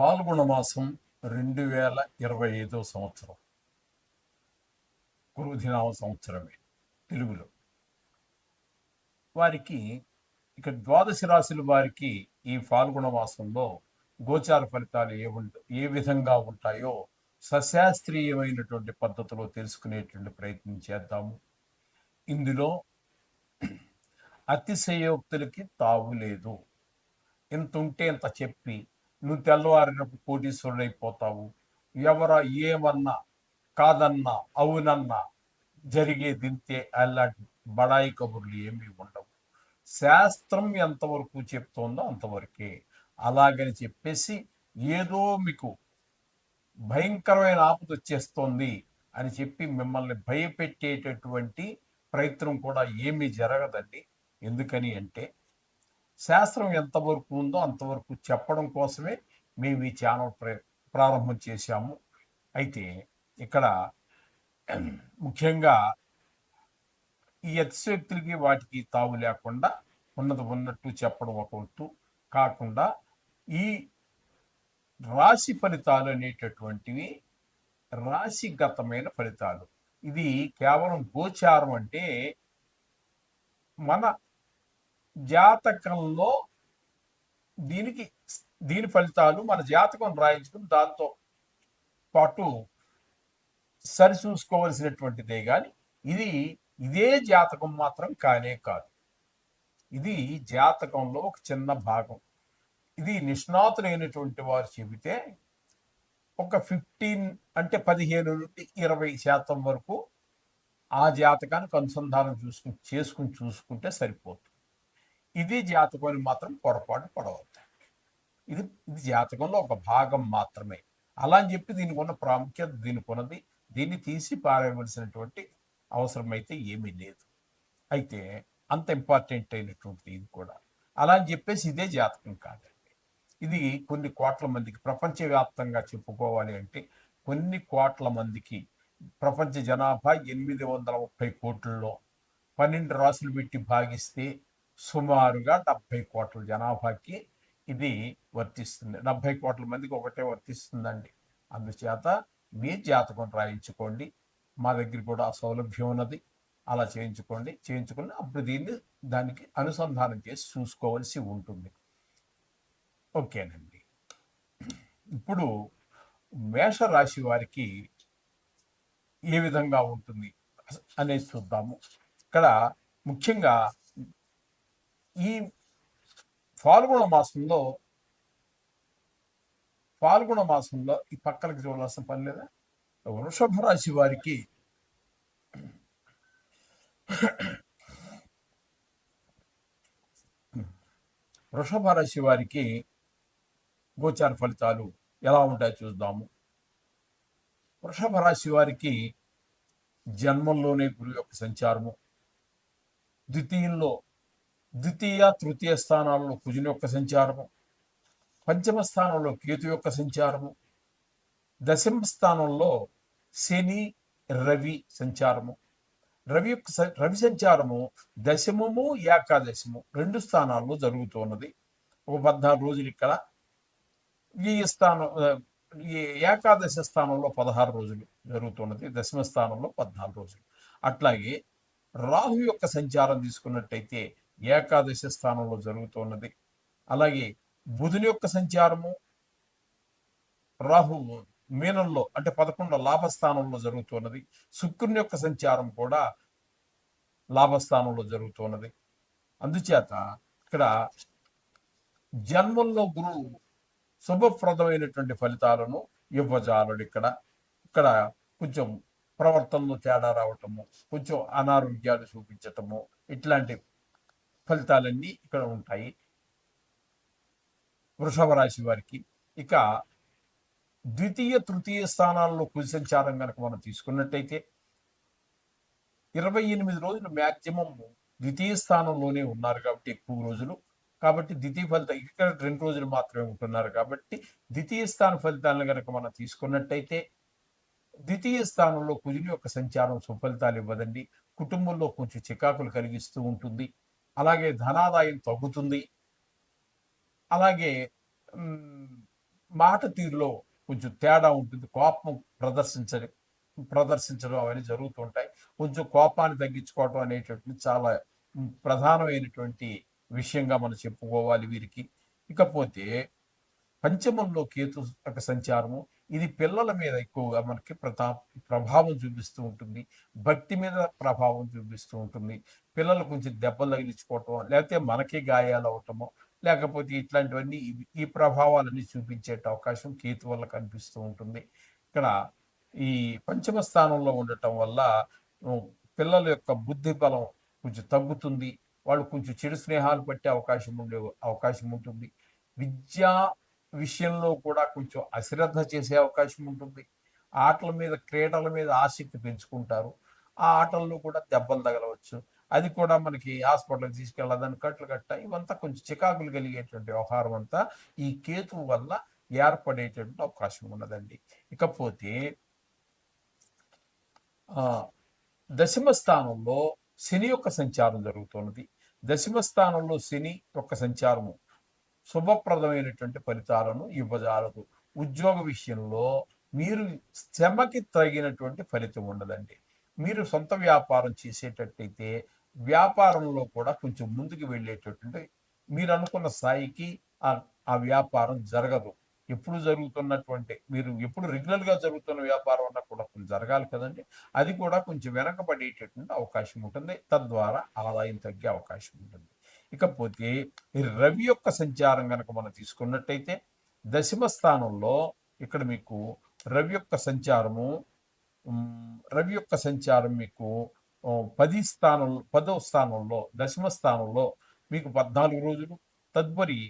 పాల్గొన మాసం రెండు వేల ఇరవై ఐదో సంవత్సరం. గురుదినామ సంవత్సరమే తెలుగులో. వారికి ఇక ద్వాదశ రాశుల వారికి ఈ పాల్గొన మాసంలో గోచార ఫలితాలు ఏ ఏ విధంగా ఉంటాయో సశాస్త్రీయమైనటువంటి పద్ధతిలో తెలుసుకునేటువంటి ప్రయత్నం చేద్దాము. ఇందులో అతిశయోక్తులకి తావు లేదు. ఇంత ఉంటే ఇంత చెప్పి నువ్వు తెల్లవారినప్పుడు కోటీశ్వరుడు అయిపోతావు ఎవర ఏమన్నా కాదన్నా అవునన్నా జరిగే దింతే అలాంటి బడాయి కబుర్లు ఏమీ ఉండవు. శాస్త్రం ఎంతవరకు చెప్తోందో అంతవరకే. అలాగని చెప్పేసి ఏదో మీకు భయంకరమైన ఆపద వచ్చేస్తోంది అని చెప్పి మిమ్మల్ని భయపెట్టేటటువంటి ప్రయత్నం కూడా ఏమీ జరగదండి. ఎందుకని అంటే శాస్త్రం ఎంతవరకు ఉందో అంతవరకు చెప్పడం కోసమే మేము ఈ ఛానల్ ప్ర ప్రారంభం చేశాము. అయితే ఇక్కడ ముఖ్యంగా ఈ అతిశక్తులకి వాటికి తావు లేకుండా ఉన్నది ఉన్నట్టు చెప్పడం ఒక వంతు కాకుండా ఈ రాశి ఫలితాలు అనేటటువంటివి రాశిగతమైన ఫలితాలు. ఇది కేవలం గోచారం అంటే మన జాతకంలో దీనికి దీని ఫలితాలు మన జాతకం రాయించుకుని దాంతో పాటు సరి చూసుకోవలసినటువంటిదే కానీ ఇది ఇదే జాతకం మాత్రం కానే కాదు. ఇది జాతకంలో ఒక చిన్న భాగం. ఇది నిష్ణాతులైనటువంటి వారు చెబితే ఒక ఫిఫ్టీన్ అంటే పదిహేను నుండి ఇరవై శాతం వరకు ఆ జాతకానికి అనుసంధానం చూసుకుని చేసుకుని చూసుకుంటే సరిపోతుంది. ఇది జాతకం మాత్రం పొరపాటు పడవద్దు. ఇది ఇది జాతకంలో ఒక భాగం మాత్రమే. అలా అని చెప్పి దీనికి ఉన్న ప్రాముఖ్యత దీనికి ఉన్నది. దీన్ని తీసి పారేయవలసినటువంటి అవసరం అయితే ఏమీ లేదు. అయితే అంత ఇంపార్టెంట్ అయినటువంటిది ఇది కూడా. అలా అని చెప్పేసి ఇదే జాతకం కాదండి. ఇది కొన్ని కోట్ల మందికి ప్రపంచవ్యాప్తంగా చెప్పుకోవాలి అంటే కొన్ని కోట్ల మందికి ప్రపంచ జనాభా ఎనిమిది వందల ముప్పై కోట్లలో పన్నెండు రాసులు పెట్టి భాగిస్తే సుమారుగా డెబ్బై కోట్ల జనాభాకి ఇది వర్తిస్తుంది. డెబ్బై కోట్ల మందికి ఒకటే వర్తిస్తుందండి. అందుచేత మీ జాతకం రాయించుకోండి. మా దగ్గర కూడా ఆ సౌలభ్యం ఉన్నది. అలా చేయించుకోండి. చేయించుకుని అప్పుడు దీన్ని దానికి అనుసంధానం చేసి చూసుకోవాల్సి ఉంటుంది. ఓకేనండి. ఇప్పుడు మేషరాశి వారికి ఏ విధంగా ఉంటుంది అనేది చూద్దాము. ఇక్కడ ముఖ్యంగా ఈ ఫాల్గుణ మాసంలో ఫాల్గుణ మాసంలో ఈ పక్కలకి చూడాల్సిన పని లేదా? వృషభ రాశి వారికి వృషభ రాశి వారికి గోచార ఫలితాలు ఎలా ఉంటాయో చూద్దాము. వృషభ రాశి వారికి జన్మంలోనే గురువు యొక్క సంచారము ద్వితీయంలో ద్వితీయ తృతీయ స్థానాల్లో కుజుని యొక్క సంచారము పంచమ స్థానంలో కేతు యొక్క సంచారము దశమ స్థానంలో శని రవి సంచారము. రవి యొక్క రవి సంచారము దశమము ఏకాదశము రెండు స్థానాల్లో జరుగుతున్నది ఒక పద్నాలుగు రోజులు ఇక్కడ. ఈ స్థానం ఈ ఏకాదశ స్థానంలో పదహారు రోజులు జరుగుతున్నది దశమ స్థానంలో పద్నాలుగు రోజులు. అట్లాగే రాహు యొక్క సంచారం తీసుకున్నట్టయితే ఏకాదశి స్థానంలో జరుగుతున్నది. అలాగే బుధుని యొక్క సంచారము రాహు మీనంలో అంటే పదకొండు లాభస్థానంలో జరుగుతున్నది. శుక్రుని యొక్క సంచారం కూడా లాభస్థానంలో జరుగుతున్నది. అందుచేత ఇక్కడ జన్మంలో గురువు శుభప్రదమైనటువంటి ఫలితాలను ఇవ్వజాలడు ఇక్కడ. ఇక్కడ కొంచెం ప్రవర్తనలో తేడా రావటము కొంచెం అనారోగ్యాలు చూపించటము ఇట్లాంటి ఫలితాలన్నీ ఇక్కడ ఉంటాయి. వృషభ రాశి వారికి. ఇక ద్వితీయ తృతీయ స్థానాల్లో కులి సంచారం కనుక మనం తీసుకున్నట్టయితే ఇరవై ఎనిమిది రోజులు మ్యాక్సిమం ద్వితీయ స్థానంలోనే ఉన్నారు కాబట్టి ఎక్కువ రోజులు. కాబట్టి ద్వితీయ ఫలితం ఇక్కడ రెండు రోజులు మాత్రమే ఉంటున్నారు కాబట్టి ద్వితీయ స్థాన ఫలితాలను కనుక మనం తీసుకున్నట్టయితే ద్వితీయ స్థానంలో కుజుని యొక్క సంచారం సుఫలితాలు ఇవ్వదండి. కుటుంబంలో కొంచెం చికాకులు కలిగిస్తూ ఉంటుంది. అలాగే ధనాదాయం తగ్గుతుంది. అలాగే మాట తీరులో కొంచెం తేడా ఉంటుంది. కోపం ప్రదర్శించడం ప్రదర్శించడం అవన్నీ జరుగుతుంటాయి కొంచెం కోపాన్ని తగ్గించుకోవడం అనేటటువంటి చాలా ప్రధానమైనటువంటి విషయంగా మనం చెప్పుకోవాలి వీరికి. ఇకపోతే పంచమంలో కేతు యొక్క సంచారము ఇది పిల్లల మీద ఎక్కువగా మనకి ప్రతా ప్రభావం చూపిస్తూ ఉంటుంది. భక్తి మీద ప్రభావం చూపిస్తూ ఉంటుంది. పిల్లలు కొంచెం దెబ్బలు తగిలించుకోవటం లేకపోతే మనకే గాయాలు అవటము లేకపోతే ఇట్లాంటివన్నీ ఈ ప్రభావాలన్నీ చూపించే అవకాశం కేతు వల్ల కనిపిస్తూ ఉంటుంది. ఇక్కడ ఈ పంచమ స్థానంలో ఉండటం వల్ల పిల్లల యొక్క బుద్ధి బలం కొంచెం తగ్గుతుంది. వాళ్ళు కొంచెం చెడు స్నేహాలు పట్టే అవకాశం ఉండే అవకాశం ఉంటుంది. విద్యా విషయంలో కూడా కొంచెం అశ్రద్ధ చేసే అవకాశం ఉంటుంది. ఆటల మీద క్రీడల మీద ఆసక్తి పెంచుకుంటారు. ఆ ఆటల్లో కూడా దెబ్బలు తగలవచ్చు. అది కూడా మనకి హాస్పిటల్కి తీసుకెళ్ళదని కట్లు కట్ట ఇవంతా కొంచెం చికాకులు కలిగేటువంటి వ్యవహారం అంతా ఈ కేతు వల్ల ఏర్పడేటువంటి అవకాశం ఉన్నదండి. ఇకపోతే దశమ స్థానంలో శని యొక్క సంచారం జరుగుతున్నది. దశమ స్థానంలో శని యొక్క సంచారము శుభప్రదమైనటువంటి ఫలితాలను ఇవ్వజాలదు. ఉద్యోగ విషయంలో మీరు శ్రమకి తగినటువంటి ఫలితం ఉండదండి. మీరు సొంత వ్యాపారం చేసేటట్టయితే వ్యాపారంలో కూడా కొంచెం ముందుకు వెళ్ళేటటువంటి మీరు అనుకున్న స్థాయికి ఆ వ్యాపారం జరగదు. ఎప్పుడు జరుగుతున్నటువంటి మీరు ఎప్పుడు రెగ్యులర్గా జరుగుతున్న వ్యాపారం అన్నా కూడా కొంచెం జరగాలి కదండి. అది కూడా కొంచెం వెనకబడేటటువంటి అవకాశం ఉంటుంది. తద్వారా ఆదాయం తగ్గే అవకాశం ఉంటుంది. ఇకపోతే ఈ రవి యొక్క సంచారం కనుక మనం తీసుకున్నట్టయితే దశమ స్థానంలో ఇక్కడ మీకు రవి యొక్క సంచారము రవి యొక్క సంచారం మీకు పది స్థానం పదవ స్థానంలో దశమ స్థానంలో మీకు పద్నాలుగు రోజులు తదుపరి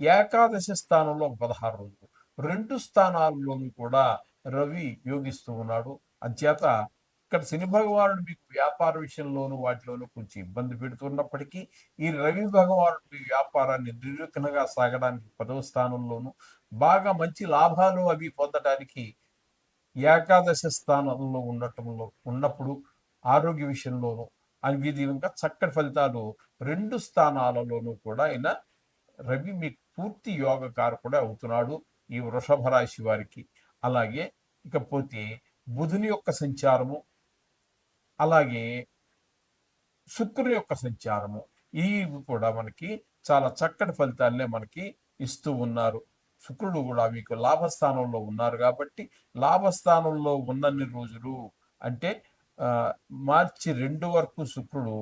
ఏకాదశ స్థానంలో పదహారు రోజులు. రెండు స్థానాల్లోనూ కూడా రవి యోగిస్తూ ఉన్నాడు. అంచేత ఇక్కడ శని భగవానుడు మీకు వ్యాపార విషయంలోనూ వాటిలోనూ కొంచెం ఇబ్బంది పెడుతున్నప్పటికీ ఈ రవి భగవానుడు మీ వ్యాపారాన్ని నిర్విఘ్నంగా సాగడానికి పదవ స్థానంలోనూ బాగా మంచి లాభాలు అవి పొందడానికి ఏకాదశ స్థానంలో ఉండటంలో ఉన్నప్పుడు ఆరోగ్య విషయంలోనూ వీధి విధంగా చక్కటి ఫలితాలు రెండు స్థానాలలోనూ కూడా ఆయన రవి మీకు పూర్తి యోగ కూడా అవుతున్నాడు ఈ వృషభ రాశి వారికి. అలాగే ఇకపోతే బుధుని యొక్క సంచారము అలాగే శుక్రుని యొక్క సంచారము ఇవి కూడా మనకి చాలా చక్కటి ఫలితాలనే మనకి ఇస్తూ ఉన్నారు. శుక్రుడు కూడా మీకు లాభస్థానంలో ఉన్నారు కాబట్టి లాభస్థానంలో ఉన్నన్ని రోజులు అంటే మార్చి రెండు వరకు శుక్రుడు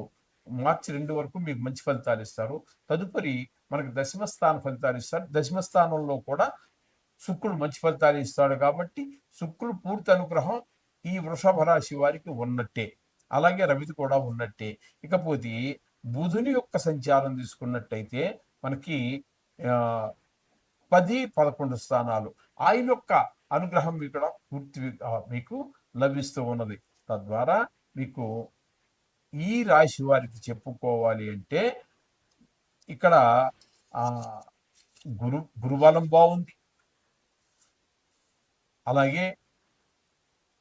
మార్చి రెండు వరకు మీకు మంచి ఫలితాలు ఇస్తారు. తదుపరి మనకు దశమ స్థాన ఫలితాలు ఇస్తారు. దశమ స్థానంలో కూడా శుక్రుడు మంచి ఫలితాలు ఇస్తాడు కాబట్టి శుక్రుడు పూర్తి అనుగ్రహం ఈ వృషభ రాశి వారికి ఉన్నట్టే. అలాగే రవిది కూడా ఉన్నట్టే. ఇకపోతే బుధుని యొక్క సంచారం తీసుకున్నట్టయితే మనకి పది పదకొండు స్థానాలు. ఆయన యొక్క అనుగ్రహం ఇక్కడ పూర్తి మీకు లభిస్తూ ఉన్నది. తద్వారా మీకు ఈ రాశి వారికి చెప్పుకోవాలి అంటే ఇక్కడ గురు గురుబలం బాగుంది. అలాగే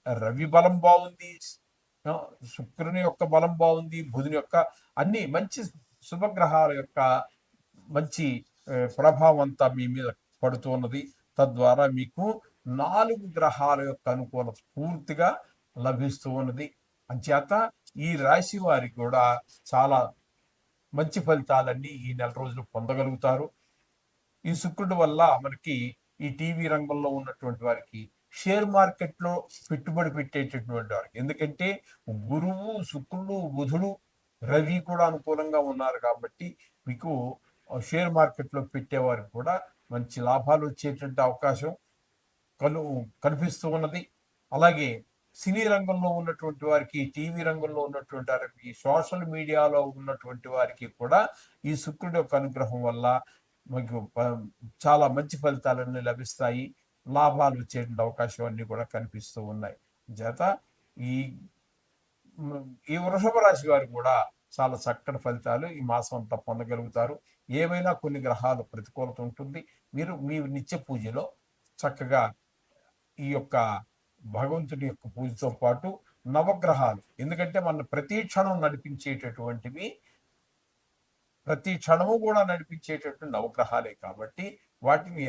రవి బలం బాగుంది. శుక్రుని యొక్క బలం బాగుంది బుధుని యొక్క అన్ని మంచి శుభగ్రహాల యొక్క మంచి ప్రభావం అంతా మీ మీద పడుతున్నది తద్వారా మీకు నాలుగు గ్రహాల యొక్క అనుకూలత పూర్తిగా లభిస్తూ ఉన్నది. అంచేత ఈ రాశి వారికి కూడా చాలా మంచి ఫలితాలన్నీ ఈ నెల రోజులు పొందగలుగుతారు. ఈ శుక్రుడు వల్ల మనకి ఈ టీవీ రంగంలో ఉన్నటువంటి వారికి షేర్ మార్కెట్లో పెట్టుబడి పెట్టేటటువంటి వారికి. ఎందుకంటే గురువు శుక్రుడు బుధుడు రవి కూడా అనుకూలంగా ఉన్నారు కాబట్టి మీకు షేర్ మార్కెట్లో పెట్టేవారికి కూడా మంచి లాభాలు వచ్చేటువంటి అవకాశం కను కనిపిస్తూ ఉన్నది. అలాగే సినీ రంగంలో ఉన్నటువంటి వారికి టీవీ రంగంలో ఉన్నటువంటి వారికి సోషల్ మీడియాలో ఉన్నటువంటి వారికి కూడా ఈ శుక్రుడి యొక్క అనుగ్రహం వల్ల మీకు చాలా మంచి ఫలితాలన్నీ లభిస్తాయి. లాభాలు వచ్చేటువంటి అవకాశం అన్నీ కూడా కనిపిస్తూ ఉన్నాయి. చేత ఈ ఈ వృషభ రాశి వారు కూడా చాలా చక్కటి ఫలితాలు ఈ మాసం అంతా పొందగలుగుతారు. ఏమైనా కొన్ని గ్రహాలు ప్రతికూలత ఉంటుంది. మీరు మీ నిత్య పూజలో చక్కగా ఈ యొక్క భగవంతుడి యొక్క పూజతో పాటు నవగ్రహాలు ఎందుకంటే మన ప్రతి క్షణం నడిపించేటటువంటివి ప్రతి క్షణము కూడా నడిపించేటటువంటి నవగ్రహాలే కాబట్టి వాటిని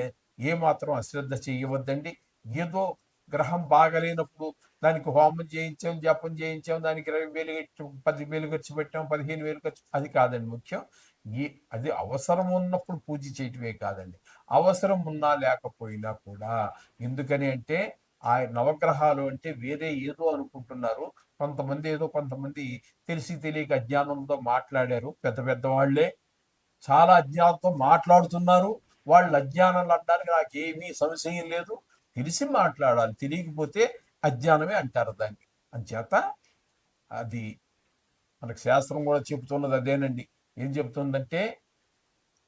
ఏమాత్రం అశ్రద్ధ చేయవద్దండి. ఏదో గ్రహం బాగలేనప్పుడు దానికి హోమం చేయించాం జపం చేయించాం దానికి ఇరవై వేలు ఖర్చు పది వేలు ఖర్చు పెట్టాం పదిహేను వేలు ఖర్చు అది కాదండి ముఖ్యం. ఏ అది అవసరం ఉన్నప్పుడు పూజ చేయటమే కాదండి. అవసరం ఉన్నా లేకపోయినా కూడా ఎందుకని అంటే ఆ నవగ్రహాలు అంటే వేరే ఏదో అనుకుంటున్నారు. కొంతమంది ఏదో కొంతమంది తెలిసి తెలియక అజ్ఞానంతో మాట్లాడారు. పెద్ద పెద్ద వాళ్ళే. చాలా అజ్ఞానంతో మాట్లాడుతున్నారు. వాళ్ళు అజ్ఞానాలు అనడానికి నాకు ఏమీ సంశయం లేదు. తెలిసి మాట్లాడాలి. తెలియకపోతే అజ్ఞానమే అంటారు దాన్ని. అంచేత అది మనకు శాస్త్రం కూడా చెబుతున్నది అదేనండి. ఏం చెప్తుందంటే